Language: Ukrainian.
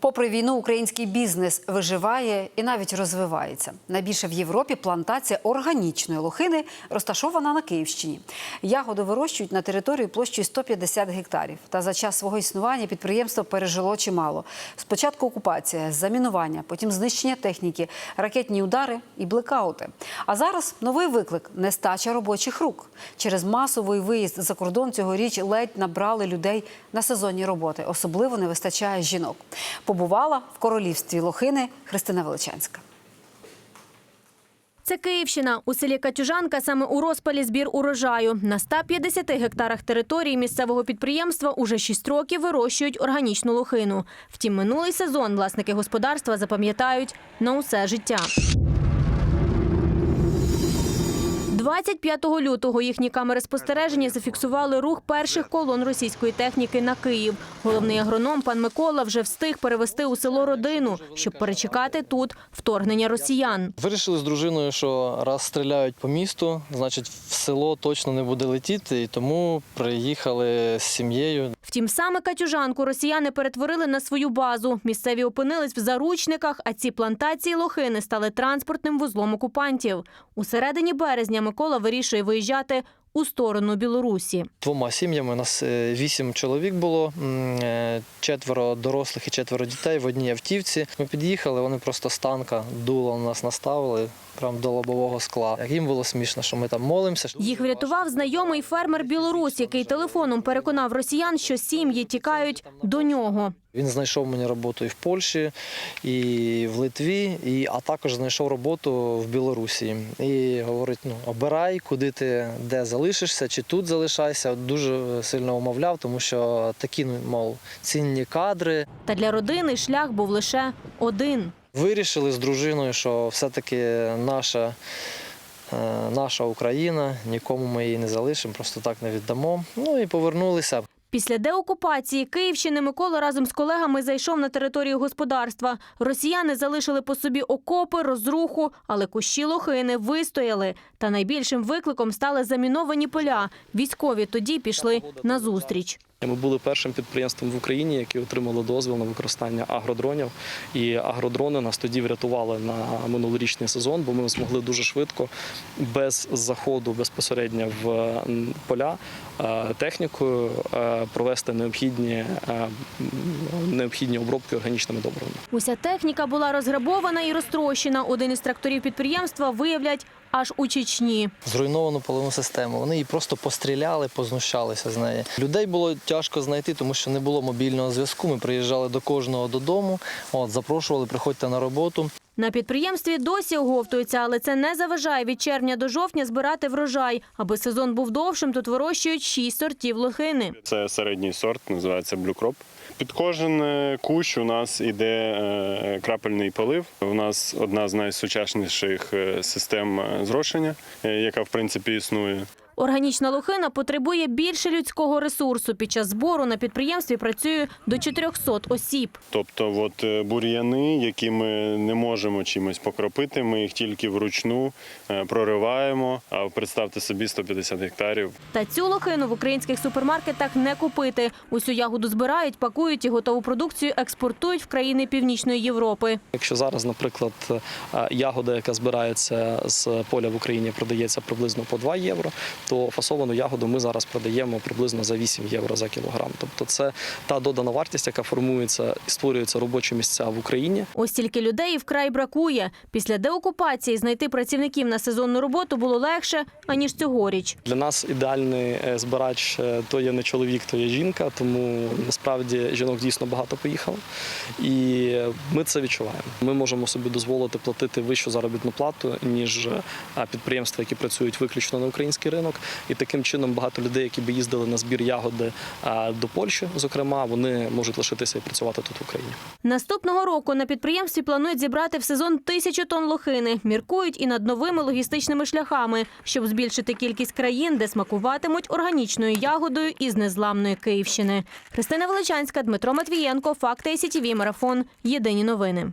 Попри війну, український бізнес виживає і навіть розвивається. Найбільше в Європі плантація органічної лохини розташована на Київщині. Ягоду вирощують на території площею 150 гектарів. Та за час свого існування підприємство пережило чимало. Спочатку окупація, замінування, потім знищення техніки, ракетні удари і блекаути. А зараз новий виклик нестача робочих рук. Через масовий виїзд за кордон цьогоріч ледь набрали людей на сезонні роботи. Особливо не вистачає жінок. Побувала в королівстві Лохини Христина Величанська. Це Київщина. У селі Катюжанка саме у розпалі збір урожаю. На 150 гектарах території місцевого підприємства уже 6 років вирощують органічну лохину. Втім, минулий сезон власники господарства запам'ятають на усе життя. 25 лютого їхні камери спостереження зафіксували рух перших колон російської техніки на Київ. Головний агроном пан Микола вже встиг перевести у село родину, щоб перечекати тут вторгнення росіян. Вирішили з дружиною, що раз стріляють по місту, значить в село точно не буде летіти, і тому приїхали з сім'єю. Втім, саме Катюжанку росіяни перетворили на свою базу. Місцеві опинились в заручниках, а ці плантації лохини стали транспортним вузлом окупантів. У середині березня Микола вирішує виїжджати у сторону Білорусі. Двома сім'ями у нас е, вісім чоловік було, е, четверо дорослих і четверо дітей в одній автівці. Ми під'їхали, вони просто з танка дуло на нас наставили, прямо до лобового скла. Як їм було смішно, що ми там молимося. Їх врятував знайомий фермер білорус, який телефоном переконав росіян, що сім'ї тікають до нього. Він знайшов мені роботу і в Польщі, і в Литві, і, а також знайшов роботу в Білорусі. І говорить: ну обирай, куди ти де залишишся, чи тут залишайся. Дуже сильно умовляв, тому що такі, ну, мов, цінні кадри. Та для родини шлях був лише один. Вирішили з дружиною, що все-таки наша. е, Наша Україна, нікому ми її не залишимо, просто так не віддамо. Ну і повернулися. Після деокупації Київщини Микола разом з колегами зайшов на територію господарства. Росіяни залишили по собі окопи, розруху, але кущі лохини вистояли. Та найбільшим викликом стали заміновані поля. Військові тоді пішли на зустріч. Ми були першим підприємством в Україні, яке отримало дозвіл на використання агродронів. І агродрони нас тоді врятували на минулорічний сезон, бо ми змогли дуже швидко, без заходу безпосередньо в поля е, технікою е, провести необхідні, е, необхідні обробки органічними добривами. Уся техніка була розграбована і розтрощена. Один із тракторів підприємства виявлять аж у Чечні. зруйновану половину систему. Вони її просто постріляли, познущалися з неї. Людей було тяжко знайти, тому що не було мобільного зв'язку. Ми приїжджали до кожного додому, от запрошували, приходьте на роботу. На підприємстві досі оговтуються, але це не заважає від червня до жовтня збирати врожай. Аби сезон був довшим, тут вирощують шість сортів лохини. Це середній сорт, називається Crop. Під кожен е, кущ у нас іде е, крапельний полив. У нас одна з найсучасніших е, систем зрошення, яка в принципі існує. Органічна лохина потребує більше людського ресурсу. Під час збору на підприємстві працює до 400 осіб. Тобто, от е, бур'яни, які ми не можемо чимось покропити, ми їх тільки вручну е, прориваємо. А представте собі 150 гектарів. Та цю лохину в українських супермаркетах не купити. Усю ягоду збирають, пакують і готову продукцію експортують в країни Північної Європи. Якщо зараз, наприклад, е, ягода, яка збирається з поля в Україні, продається приблизно по 2 євро, то фасовану ягоду ми зараз продаємо приблизно за 8 євро за кілограм. Тобто це та додана вартість, яка формується і створюються робочі місця в Україні. Ось тільки людей вкрай бракує. Після деокупації знайти працівників на сезонну роботу було легше, аніж цьогоріч. Для нас ідеальний е, збирач е, то є не чоловік, то є жінка. Тому насправді жінок дійсно багато поїхало. І ми це відчуваємо. Ми можемо собі дозволити платити вищу заробітну плату, ніж е, підприємства, які працюють виключно на український ринок. І таким чином багато людей, які би їздили на збір ягоди до Польщі, зокрема, вони можуть лишитися і працювати тут в Україні. Наступного року на підприємстві планують зібрати в сезон тисячу тонн лохини. Міркують і над новими логістичними шляхами, щоб збільшити кількість країн, де смакуватимуть органічною ягодою із незламної Київщини. Христина Величанська, Дмитро Матвієнко, Факти СІТІВІ Марафон. Єдині новини.